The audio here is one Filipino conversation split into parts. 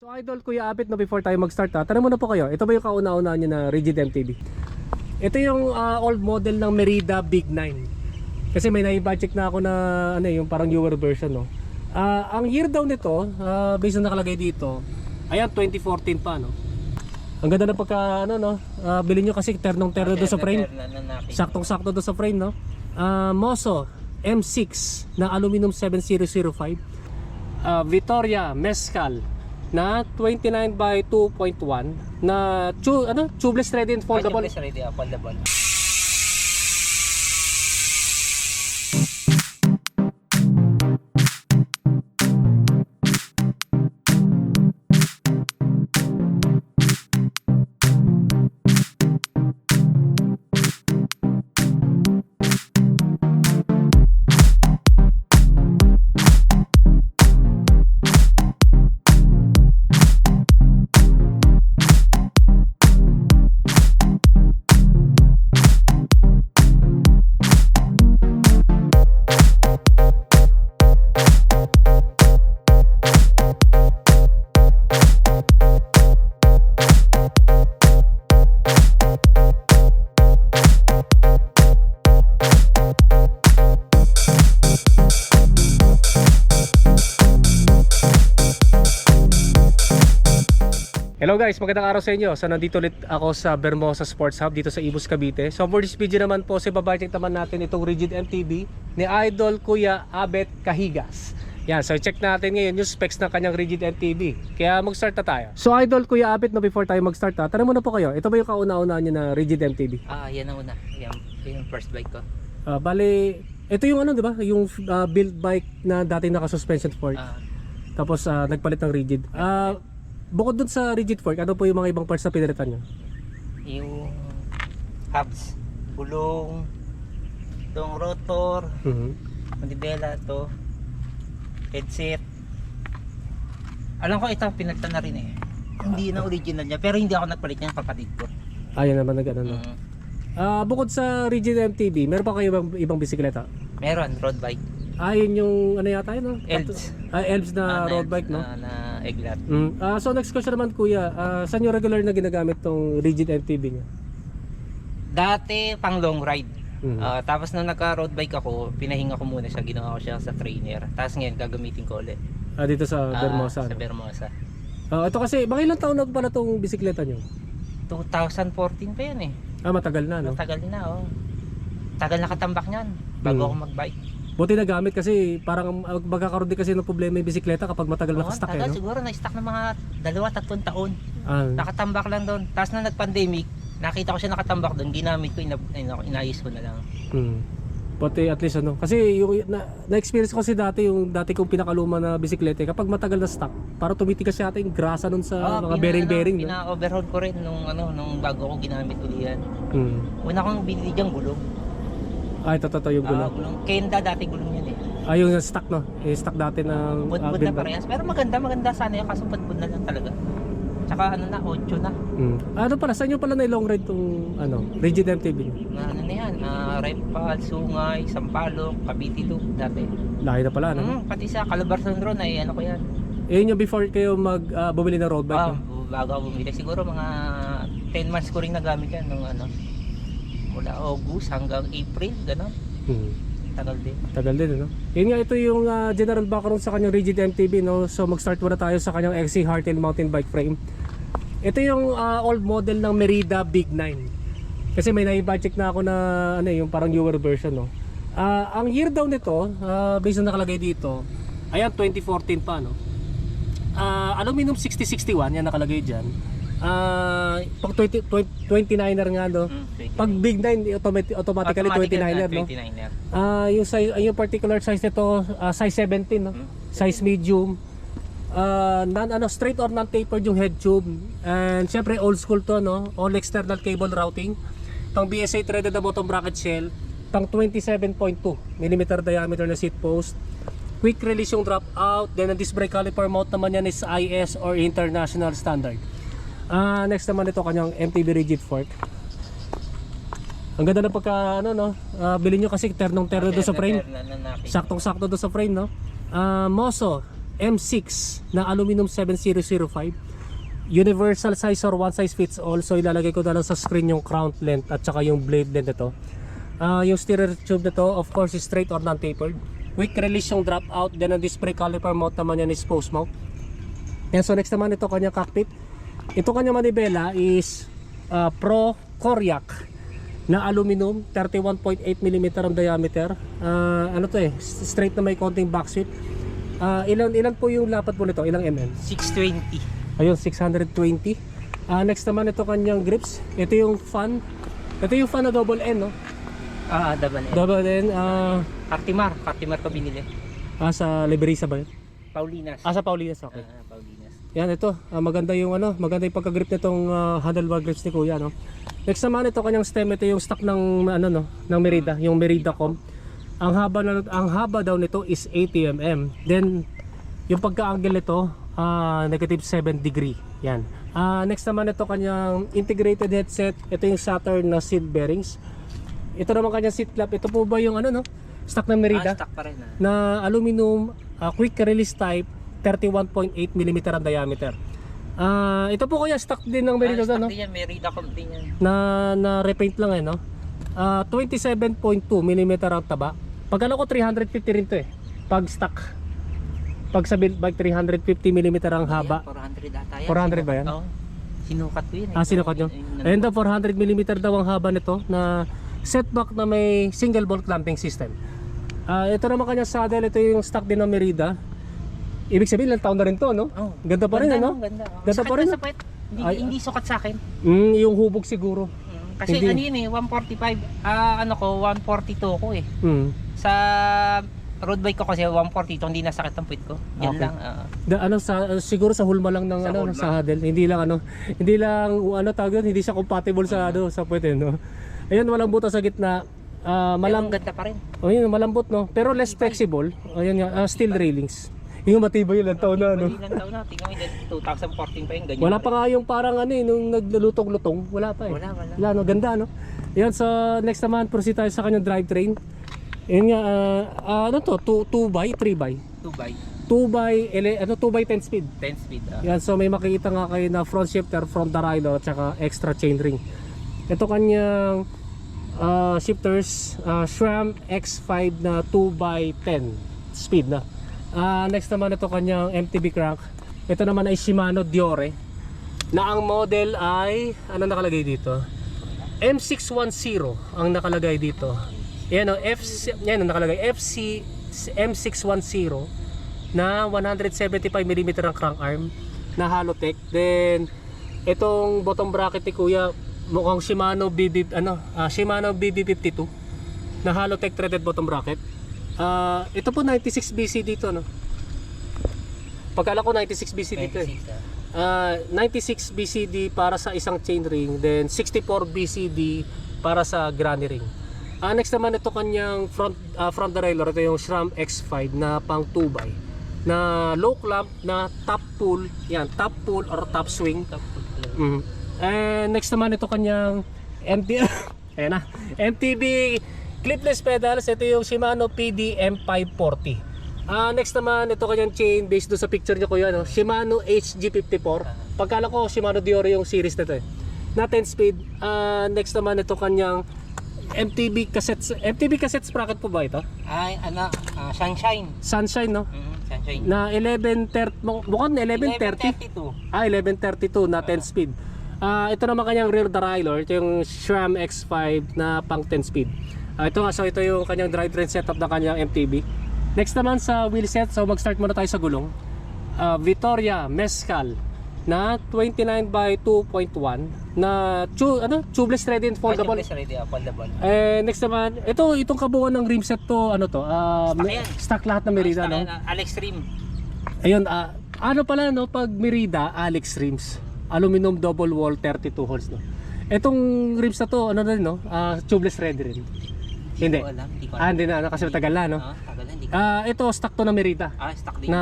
So idol Kuya Apit no before tayo mag-start ha, tanong muna po kayo, ito ba yung kauna-una nyo na rigid MTB? Ito yung ah, old model ng Merida Big 9 Kasi may nai-budget na ako na ano eh, yung parang newer version no. Ah, Ang year daw nito, ah, based na nakalagay dito Ayan 2014 pa no. Ang ganda na pagka ano no ah, Bilhin nyo kasi ternong terno doon sa frame. Saktong-sakto doon sa frame no. Ah, Moso M6 na aluminum 7005 uh, Vittoria Mescal na 29 by 2.1 na tu ano tubeless ready and foldable. Foldable. ready, ah, foldable. Hello guys, magandang araw sa inyo. So nandito ulit ako sa Bermosa Sports Hub dito sa Ibus Cavite. So for this video naman po, sa babaject naman natin itong Rigid MTB ni Idol Kuya Abet Kahigas. Yan, so check natin ngayon yung specs ng kanyang Rigid MTB. Kaya mag-start na tayo. So Idol Kuya Abet, no before tayo mag-start ha, tanong muna po kayo, ito ba yung kauna-una nyo na Rigid MTB? Ah, yan ang una. Yan, yan yung first bike ko. Ah, bale, ito yung ano, di ba? Yung ah, build bike na dati naka-suspension fork. Ah, Tapos ah, nagpalit ng rigid. Ah, bukod dun sa rigid fork, ano po yung mga ibang parts na pinalitan nyo? yung hubs, gulong, itong rotor, Mhm. manibela, to headset. Alam ko ito, pinagtan na rin eh. Hindi na original niya, pero hindi ako nagpalit niya, kapatid ko. Ayan naman nag ano no. Mm. Ah, bukod sa rigid MTB, meron pa kayo ibang, ibang bisikleta? Meron, road bike. Ah, yun yung ano yata yun, no? Elves. Ah, Elves na Ah, road bike, no? Na, na eglat. Mm. Ah, so next question naman kuya, ah, saan yung regular na ginagamit tong rigid MTB niya? Dati, pang long ride. Mhm. Ah, tapos nung nagka-road bike ako, pinahinga ko muna siya, ginawa ko siya sa trainer. Tapos ngayon, gagamitin ko ulit. Ah, dito sa Ah, Bermosa. Sa no? Bermosa. Ah, ito kasi, mga ilang taon na pala tong bisikleta nyo? 2014 pa yan eh. Ah, matagal na, no? Matagal na oh. Tagal nakatambak niyan bago Hmm. ako mag-bike. Buti nagamit kasi parang ah, magkakaroon din kasi ng problema yung bisikleta kapag matagal Oo, nakastack eh, tagal no? siguro na-stuck ng mga dalawa, tatlong taon. Ah, Nakatambak lang doon. Tapos na nag-pandemic, nakita ko siya nakatambak doon, ginamit ko, ina, ina, inayos ko na lang. Hmm. Pati at least ano. Kasi yung na, na-experience ko kasi dati yung dati kong pinakaluma na bisikleta kapag matagal na stock, para tumitigas yata yung grasa nun sa mga bearing-bearing. ano, no? Pina-overhaul ko rin nung, ano, nung bago ko ginamit uli yan. Hmm. Una kong binili diyang gulong. Ay, totoo yung Ah, gulong. gulong. Kenda dati gulong yan eh. Ah, yung stock no. Yung stock dati ng ah, Budbud na parehas. Pero maganda, maganda sana yun. Kaso budbud na lang talaga. Tsaka ano na, 8 na. Hmm. Ah, Ano pala, saan nyo pala na long ride tong ano, rigid MTB nyo? Na ano na yan, uh, Repal, Sungay, Sampaloc, Cavite Loop dati. Lahi na pala, no? Mm, pati sa Calabarzon Road ay ano ko yan. Eh, yun yung before kayo mag ah, bumili ng road bike, Ah, no? bago ako bumili. Siguro mga 10 months ko rin nagamit yan nung ano. Mula August hanggang April, gano'n. Hmm. Tagal din. Tagal din, no? Yun nga, ito yung ah, general background sa kanyang rigid MTB, no? So, mag-start muna tayo sa kanyang XC Hartel mountain bike frame. Ito yung ah, old model ng Merida Big 9. Kasi may nai-budget na ako na, ano eh, yung parang newer version, no? Ah, ang year daw nito, ah, based na nakalagay dito, ayan, 2014 pa, no? Ah, aluminum 6061, yan nakalagay dyan. Ah, pag 20, 20, 29er nga, no? Mm, Pag Big 9, automatic, automatically Automatic 29er, no? 29er. Ah, yung size, yung particular size nito, ah, size 17, no? Hmm? Size medium. Ah, non ano straight or non-tapered yung head tube. And syempre old school to, no? All external cable routing. Pang BSA threaded na bottom bracket shell. Pang 27.2 mm diameter na seat post. Quick release yung drop out. Then ang disc brake caliper mount naman yan is IS or international standard. Ah, next naman ito kanyang MTB rigid fork. Ang ganda na pagka ano no, ah, bilhin nyo kasi ternong terno doon sa frame. Saktong-sakto doon sa frame no. Ah, Moso M6 na aluminum 7005 universal size or one size fits all. So ilalagay ko na lang sa screen yung crown length at saka yung blade length nito. Ah, yung steerer tube nito of course is straight or non-tapered. Quick release yung drop out then ang brake caliper mount naman yan is post mount yan so next naman ito kanyang cockpit ito kanyang manibela is ah, Pro Koryak na aluminum 31.8 mm ang diameter Ah, ano to eh straight na may konting back sweep Ah, ilan ilan po yung lapat po nito ilang mm 620. Ayun, 620. Ah, next naman ito kanyang grips. Ito yung fan. Ito yung fan na double N, no? Ah, double N. Double N, ah, Cartimar. Cartimar ko binili. ah sa Liberisa ba yun? Paulinas. Ah, sa Paulinas, okay. Ah, Paulinas. Yan, ito. Ah, maganda yung ano, maganda yung pagka-grip nitong ah, handlebar grips ni Kuya, no? Next naman ito kanyang stem, ito yung stock ng ano no, ng Merida, yung Merida Com. Ang haba na, ang haba daw nito is 80 mm. Then yung pagka-angle nito, ah, negative 7 degree. Yan. Ah, next naman ito kanyang integrated headset. Ito yung Saturn na seat bearings. Ito naman kanyang seat flap. Ito po ba yung ano no? Stock ng Merida? Ah, stock pa rin ah. na aluminum uh, quick release type 31.8 mm ang diameter. Ah, ito po kuya stock din ng Merida ah, stock no? din yan. Merida din yan. Na na repaint lang eh no. Ah, 27.2 mm ang taba. Pag ano ko 350 rin to eh. Pag stock. Pag sa build bike 350 mm ang haba. Ayan, 400 ata yan. 400 ba yan? Oo. Sinukat ko yun. eh. Ah, sinukat? Yung- Ayun daw 400 mm daw ang haba nito na setback na may single bolt clamping system. Ah, ito naman kanya saddle, ito yung stock din ng Merida. Ibig sabihin, ilang taon na rin to, no? Oh. Ganda pa rin, Ganda, ano? no? Ganda. oh. Ganda pa rin, sa puwet. Hindi, Ay- hindi sukat sa akin. Mm, yung hubog siguro. Mm, Kasi Hindi. ano yun eh, 145. Ah, ano ko, 142 ko eh. Mm. Sa road bike ko kasi 142, hindi nasakit ang puwet ko. Yan Okay. lang. ah. Da, ano sa siguro sa hulma lang ng Sa ano hulma. sa saddle. Hindi lang ano, hindi lang ano tawag yun, hindi siya compatible sa ano sa puwet eh, no. Ayun, walang butas sa gitna. Ah, Malam ganda pa rin. oh, yun, malambot no, pero less flexible. Ayun nga, ah, steel railings. Yung matibay yun ang taon na ano. Ilang taon na, tingnan mo yun, 2014 pa yun, ganyan. Wala pa nga yung parang ano eh, nung naglulutong-lutong, wala pa eh. Wala, wala. Wala no, ganda no. Yan so next naman proceed tayo sa kanyang drivetrain. Yun nga ah, ah, ano to, 2 by 3 by. 2 by 2 by ele, ano 2 by 10 speed. 10 speed. ah. Yan so may makikita nga kayo na front shifter, front derailleur at saka extra chainring. Ito kanyang ah, shifters ah, SRAM X5 na 2 by 10 speed na. Ah, next naman ito kanyang MTB crank. Ito naman ay Shimano Diore na ang model ay ano nakalagay dito? M610 ang nakalagay dito. Yan o, F, yan nakalagay FC M610 na 175mm ang crank arm na Halotech. Then itong bottom bracket ni Kuya mukhang Shimano BB ano, ah, Shimano BB52 na Halotech threaded bottom bracket. Ah, ito po 96 BC dito no. Pagkala ko 96 BC dito eh. 26. Ah, 96 BCD para sa isang chain ring, then 64 BCD para sa granny ring. Ah, next naman ito kanyang front ah, front derailleur, ito yung SRAM X5 na pang 2x na low clamp na top pull, yan, top pull or top swing. Top pala. Mm. And next naman ito kanyang MT Ayan na. MTB clipless pedals. Ito yung Shimano PD M540. Ah, next naman ito kanyang chain based do sa picture niyo kuya no. Shimano HG54. Pagkala ko Shimano Diore yung series nito eh. Na 10 speed. Ah, next naman ito kanyang MTB cassettes. MTB cassettes bracket po ba ito? Ay, ano, ah, sunshine. Sunshine no. Mm, sunshine. Na 1130 mukhang 1130. 1132. Ah, 1132 na 10 speed. Ah, ito naman kanyang rear derailleur, ito yung SRAM X5 na pang 10 speed. Ah, ito nga, so ito yung kanyang drivetrain setup ng kanyang MTB. Next naman sa wheel set, so mag-start muna tayo sa gulong. Ah, Vittoria Mescal na 29 by 2.1 na tu ano, tubeless ready and foldable. Ay, ready, ah, foldable. Eh, next naman, ito itong kabuuan ng rim set to, ano to? ah, Stock yan. stock lahat ng Merida, no? Ah, Alex Rim. Ayun, ah, ano pala no, pag Merida, Alex rims. Aluminum double wall 32 holes no. Etong rims na to, ano na rin no, ah, tubeless ready rin. Hindi. Ko alam. Hindi ko Ah, hindi na, ano, kasi matagal na no. Ah, tagal na, hindi ko. Ah, ito stock to na Merida Ah, stock din. na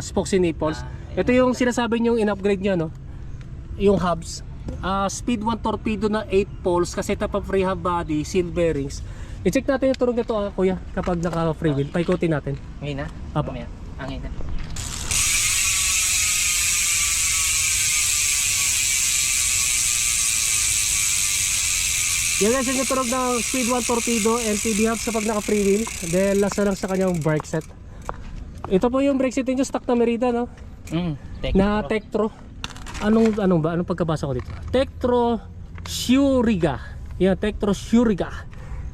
spokes and nipples. Ah, Ito yung sinasabi niyo in-upgrade niya no. Yung hubs. Ah, speed 1 torpedo na 8 poles kasi ito pa free hub body, seal bearings. I-check natin yung turog nito ah, kuya kapag naka free wheel. Paikutin natin. Ngayon na? Apo. Mamaya. Ah, ngayon na. Yan guys, yung turog ng Speed 1 Torpedo MTB hub sa pag naka freewheel. Then last na lang sa kanyang brake set. Ito po yung brake set niyo stock na Merida no? Mm, Na Tektro. Anong anong ba? Anong pagkabasa ko dito? Tektro Shuriga. Yan, Tektro Shuriga.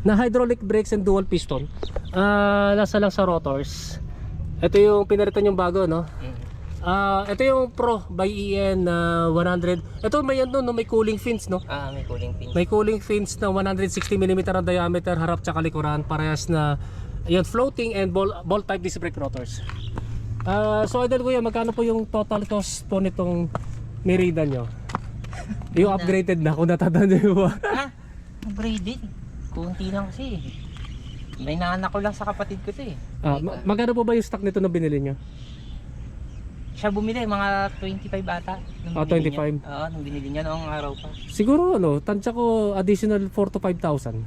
Na hydraulic brakes and dual piston. Ah, nasa lang sa rotors. Ito yung pinalitan yung bago no? Mm. Ah, ito yung Pro by EN na 100. Ito may ano no, may cooling fins no. Ah, may cooling pin. May cooling fins na 160 mm ang diameter harap tsaka likuran parehas na yun floating and ball, ball type disc brake rotors. Ah, so idol kuya, magkano po yung total cost po nitong Merida nyo? Yung upgraded na kung natatanda nyo ba? ha? Upgraded. Kunti lang kasi. eh. May naanak ko lang sa kapatid ko to eh. Ah, ma- magkano po ba yung stock nito na binili nyo? Siya bumili, mga 25 ata. Nung Ah, binili 25. Niya. Oo, nung binili niya noong araw pa. Siguro ano, tansya ko additional 4 to 5,000.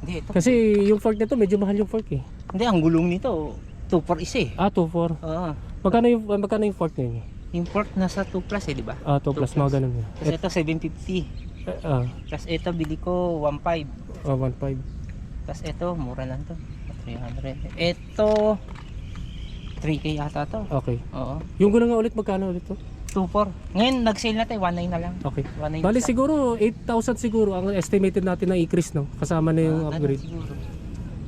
Hindi, ito. Kasi yung fork nito medyo mahal yung fork eh. Hindi, ang gulong nito, 2 for isa eh. Ah, 2.4. Oo. Magkano yung, magkano yung fork ninyo? Yung port nasa 2 plus eh, di ba? Ah, 2 plus, mga ganun yun. Tapos ito 750. Eh, ah, Tapos ito bili ko 1.5. ah, 1.5. Tapos ito, mura lang to. 300. Ito, 3K ata to. Okay. Oo. Yung gulong nga ulit, magkano ulit to? 2.4. Ngayon, nag-sale na tayo, 1.9 na lang. Okay. 1.9 Bali isa. siguro 8,000 siguro ang estimated natin na increase no kasama na yung Ah, ganun upgrade. siguro.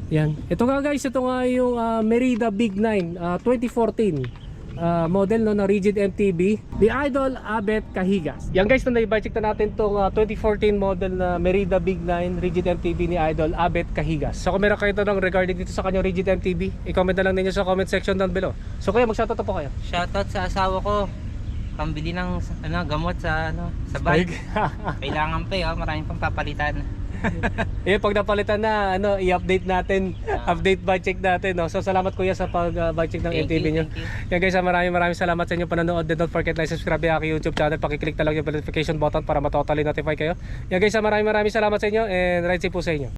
Yan. Ito nga guys, ito nga yung ah, Merida Big 9 ah, 2014 ah, model no na rigid MTB, the Idol Abet Cahigas. Yan guys, na i-check na natin tong ah, 2014 model na Merida Big 9 rigid MTB ni Idol Abet Cahigas. So kung meron kayo tanong regarding dito sa kanyang rigid MTB, i-comment na lang ninyo sa comment section down below. So kuya, mag-shoutout po kayo. Shoutout sa asawa ko. Pambili ng ano, gamot sa ano, sa bike. Kailangan pa eh, oh, maraming pang papalitan. Eh pag napalitan na ano i-update natin, Ah. update budget natin no. So salamat kuya sa pag uh, budget ng Thank MTV you, you. Yan guys, ah, maraming maraming salamat sa inyong panonood. And don't forget like subscribe sa aking YouTube channel. Paki-click na lang yung notification button para matotally notify kayo. Yan guys, ah, maraming maraming salamat sa inyo and right safe po sa inyo.